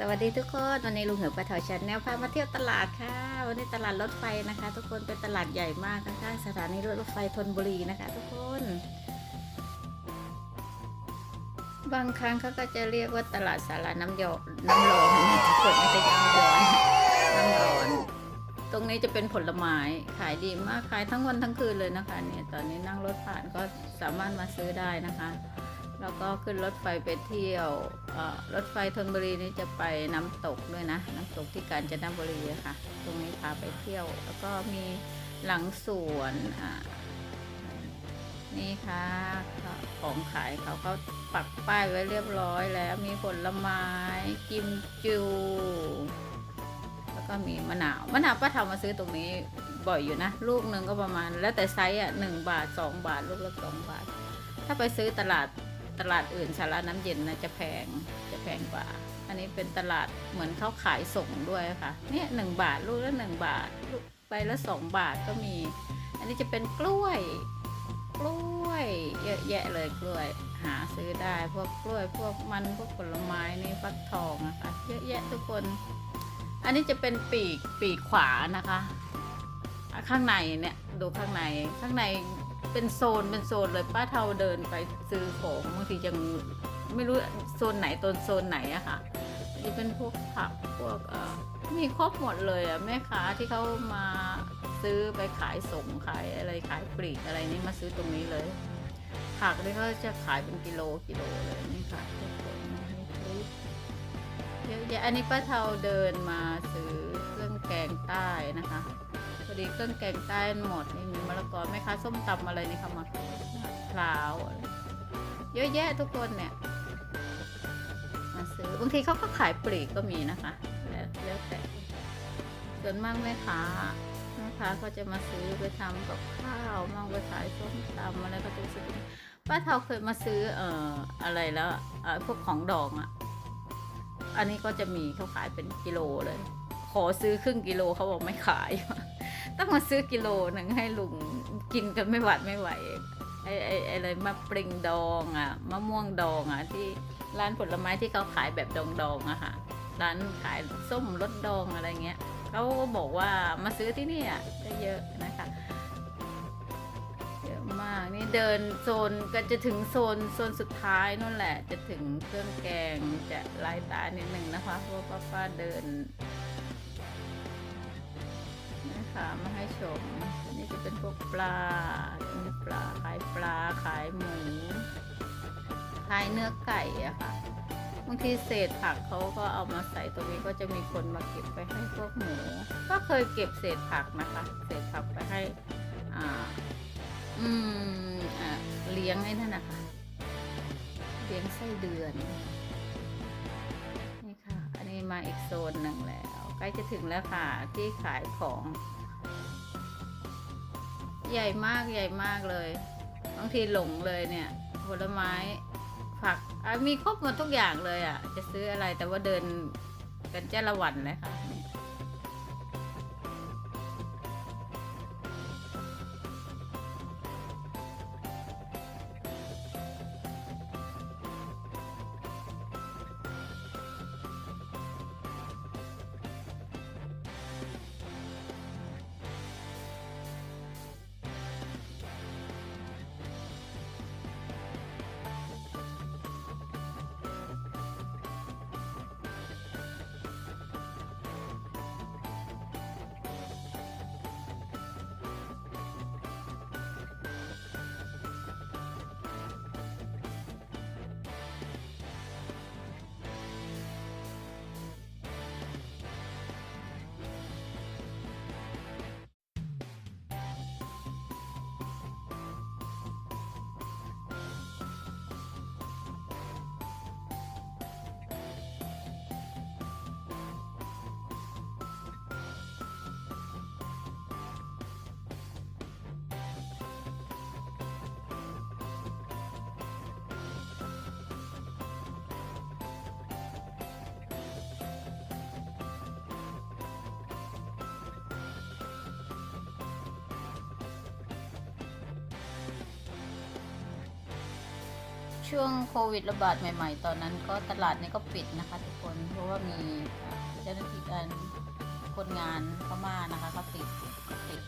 สวัสดีทุกคนวันนี้ลุงเหือปลาเถาชันแนวพามาเที่ยวตลาดค่ะ วันนี้ตลาดรถไฟนะคะ ทุกคนเป็นตลาดใหญ่มากข้างๆสถานีรถไฟธนบุรีนะคะ ทุกคน บางครั้งเขาก็จะเรียกว่าตลาดสาราน้ำยอน้ำร้อนนะทุกคนไม่ใช่น้ำร้อนน้ำร้อนตรงนี้จะเป็นผลไม้ขายดีมากขายทั้งวันทั้งคืนเลยนะคะเนี่ยตอนนี้นั่งรถผ่านก็สามารถมาซื้อได้นะคะ แล้วก็ขึ้นรถไฟไปเที่ยวรถไฟธนบุรีนี่จะไปน้ำตกด้วยนะ น้ำตกที่กาญจนบุรีค่ะ ตรงนี้พาไปเที่ยว แล้วก็มีหลังสวนนี่ค่ะของขายเขาเขาปักป้ายไว้เรียบร้อยแล้วมีผลไม้กิมจูแล้วก็มีมะนาวมะนาวป้าทำมาซื้อตรงนี้บ่อยอยู่นะ ลูกหนึ่งก็ประมาณ แล้วแต่ไซส์อะหนึ่งบาทสองบาท ลูกละสองบาท ถ้าไปซื้อตลาด ตลาดอื่นสาระน้ำเย็นนะจะแพงจะแพงกว่า อันนี้เป็นตลาดเหมือนเขาขายส่งด้วยค่ะ เนี่ยหนึ่งบาทลูกละหนึ่งบาทลูกใบละสองบาทก็มี อันนี้จะเป็นกล้วย กล้วย เยอะแยะเลยกล้วย หาซื้อได้พวกกล้วยพวกมันพวกผลไม้นี่ฟักทองนะคะเยอะแยะทุกคน อันนี้จะเป็นปีกปีกขวานะคะ ข้างในเนี่ยดูข้างในข้างใน เป็นโซนเป็นโซนเลยป้าเทาเดินไปซื้อของบางทียังไม่รู้โซนไหนต้นโซนไหนอะค่ะจะเป็นพวกผักพวกมีครบหมดเลยอะแม่ค้าที่เขามาซื้อไปขายส่งขายอะไรขายปลีกอะไรนี่มาซื้อตรงนี้เลย ผักนี่เขาจะขายเป็นกิโลกิโลเลยนี่ค่ะทุกคนเยอะแยะอันนี้ป้าเทาเดินมาซื้อเครื่องแกงใต้นะคะ ดีเครื่องแกงใต้หมดนี่มีมะละกอแม่ค้าส้มตำอะไรนี่ค่ะมาพร้าวเยอะแยะทุกคนเนี่ยมาซื้อบางทีเขาก็ขายปลีกก็มีนะคะแล้วแล้วแต่ส่วนมากแม่ค้าแม่ค้าก็จะมาซื้อไปทำกับข้าวมั่งไปขายส้มตำอะไรก็จะซื้อป้าเทาเคยมาซื้อเอ่ออะไรแล้วเอ่อพวกของดองอะ่ะอันนี้ก็จะมีเขาขายเป็นกิโลเลย ขอซื้อครึ่งกิโลเขาบอกไม่ขาย ต้องมาซื้อกิโลหนึ่งให้ลุงกินกันไม่หวัดไม่ไหวไอ้ไอ้อะไรมะปริงดองอะมะม่วงดองอะที่ร้านผลไม้ที่เขาขายแบบดองดองๆอะค่ะร้านขายส้มรสดองอะไรเงี้ยเขาก็บอกว่ามาซื้อที่นี่อะได้เยอะนะคะเยอะมากนี่เดินโซนก็จะถึงโซนโซนสุดท้ายนั่นแหละ จะถึงเครื่องแกงจะลายตานิดหนึ่งนะคะเพราะว่าป้าเดิน นะคะมาให้ชม นี่จะเป็นพวกปลามีปลาขายปลาขายหมูขายเนื้อไก่อะค่ะบางทีเศษผักเขาก็เอามาใส่ตรงนี้ก็จะมีคนมาเก็บไปให้พวกหมูก็เคยเก็บเศษผักนะคะ เศษผักไปให้อ่าอืมอ่าเลี้ยงไอ้นั่นนะคะเลี้ยงไส้เดือนนี่ค่ะ อันนี้มาอีกโซนหนึ่งแล้ว ใกล้จะถึงแล้วค่ะที่ขายของ ใหญ่มากใหญ่มากเลยบางทีหลงเลยเนี่ยผลไม้ผักมีครบหมดทุกอย่างเลยอะ จะซื้ออะไรแต่ว่าเดินกันเจ้าละวันเลยค่ะ ช่วงโควิดระบาดใหม่ๆ ตอนนั้นก็ตลาดนี้ก็ปิดนะคะทุกคนเพราะว่ามีเจ้าหน้าที่การคนงานพม่านะคะเขาติดติด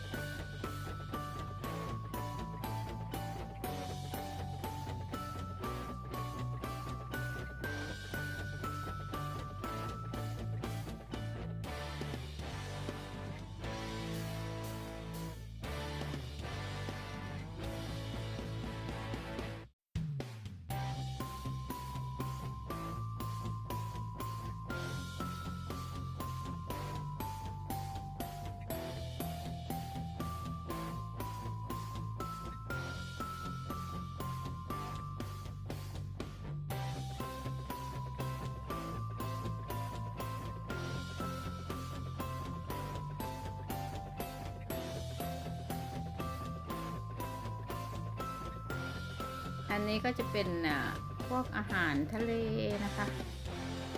อันนี้ก็จะเป็นอ่าพวกอาหารทะเลนะคะ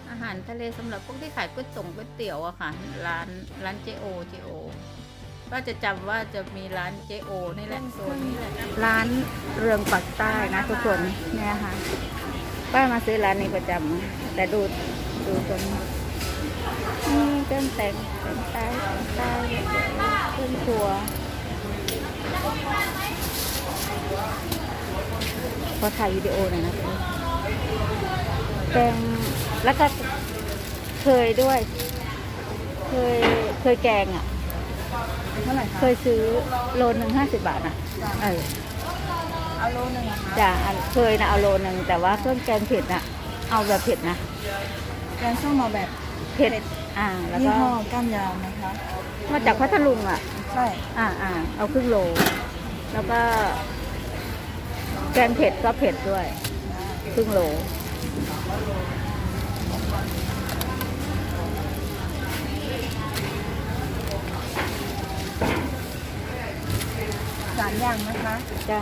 อาหารทะเลสำหรับพวกที่ขายก๋วยตงก๋วยเตี๋ยวอะค่ะ ร้านร้านเจโอเจโอก็จะจำว่าจะมีร้านเจโอนี่แหละโซนนี้แหละร้านเรืองปักใต้นะทุกคนเนี่ยค่ะป้ามาซื้อร้านนี้ประจำแต่ดูดูตรงนี้เครื่องแต่งแต่งใต้แต่งใต้เครื่องครัว พอถ่ายวิดีโอหน่อยนะแกงแล้วก็เคยด้วย เคยเคยแกงอะ เท่าไหร่คะเคยซื้อโลนึงห้าสิบบาทอะเออเอาโลหนึ่งอะคะจ้ะอันเคยนะเอาโลนึงแต่ว่าเครื่องแกงเผ็ดนะเอาแบบเผ็ดนะแกงส้มเอาแบบเผ็ดอ่า แล้วยี่ก็ห้อก้านยาวนะคะ มาจากพัทลุงอะ ใช่ อ่าอ่าเอาครึ่งโล แล้วก็ แกงเผ็ดก็เผ็ดด้วยครึ่งโลสามอย่างนะคะจ้ะ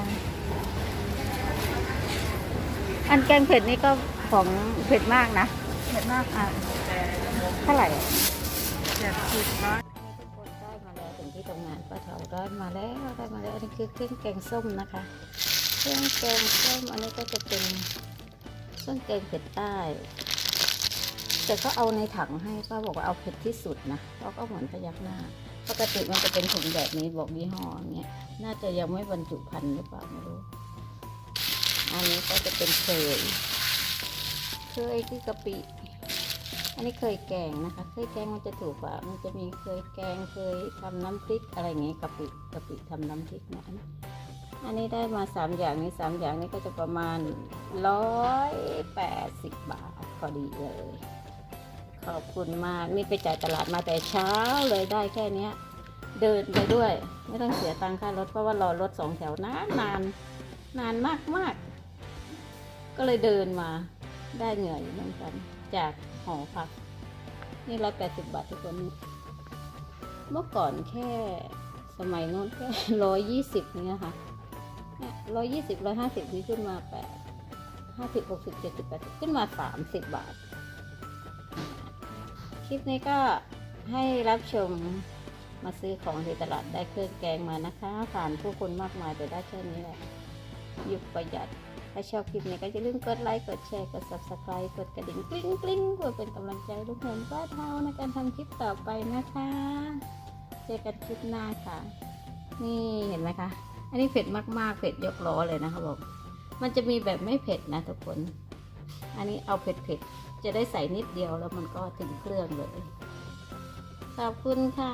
อันแกงเผ็ดนี่ก็ของเผ็ดมากนะ เผ็ดมากอ่าเท่าไหร่อะเจ็ดสิบร้อยทุกคนได้มาแล้วถึงที่ทำงานป้าเถาได้มาแล้วได้มาแล้วอันนี้คือเครื่องแกงส้มนะคะ เครื่องแกงส้มอันนี้ก็จะเป็นเครื่องแกงเผ็ดใต้ แต่ก็เอาในถังให้ป้าบอกว่าเอาเผ็ดที่สุดนะเขาก็เหมือนพยักหน้าปกติมันจะเป็นถุงแบบนี้บอกยี่ห้ออย่างเงี้ยน่าจะยังไม่บรรจุภัณฑ์หรือเปล่าไม่รู้ อันนี้ก็จะเป็นเคยเคยคือกะปิ อันนี้เคยแกงนะคะ เคยแกงมันจะถูกกว่า มันจะมีเคยแกงเคยทำน้ำพริกอะไรอย่างงี้กะปิกะปิทำน้ำพริกนะ อันนี้ได้มาสามอย่างนี้สามอย่างนี้ก็จะประมาณร้อยแปดสิบบาทพอดีเลย ขอบคุณมากนี่ไปจ่ายตลาดมาแต่เช้าเลยได้แค่นี้เดินไปด้วย ไม่ต้องเสียตังค่ารถเพราะว่ารอรถสองแถวนานนานนานมากมากๆก็เลยเดินมาได้เหนื่ออยู่เหมือนกัน จากหอพัก นี่ร้อยแปดสิบบาททุกคนนี่เมื่อก่อนแค่สมัยโน้นแค่ร้อยยี่สิบนี่นะคะ ร้อยยี่สิบร้อยห้าสิบนี่ขึ้นมาแปดห้าสิบหกสิบเจ็ดสิบแปดสิบขึ้นมาสามสิบบาท คลิปนี้ก็ให้รับชมมาซื้อของที่ตลาดได้เครื่องแกงมานะคะ ผ่านผู้คนมากมายแต่ได้แค่นี้แหละยุคประหยัด ถ้าชอบคลิปนี้ก็อย่าลืมกดไลค์ กดแชร์ กด subscribe กดกระดิ่งกริ๊งกริ๊งเพื่อเป็นกำลังใจลูกหนป้าเท้าในการทำคลิปต่อไปนะคะ เจอกันคลิปหน้าค่ะ นี่เห็นไหมคะ อันนี้เผ็ดมากๆ เผ็ดยกล้อเลยนะคะบอกมันจะมีแบบไม่เผ็ดนะทุกคน อันนี้เอาเผ็ดๆ จะได้ใส่นิดเดียวแล้วมันก็ถึงเครื่องเลย ขอบคุณค่ะ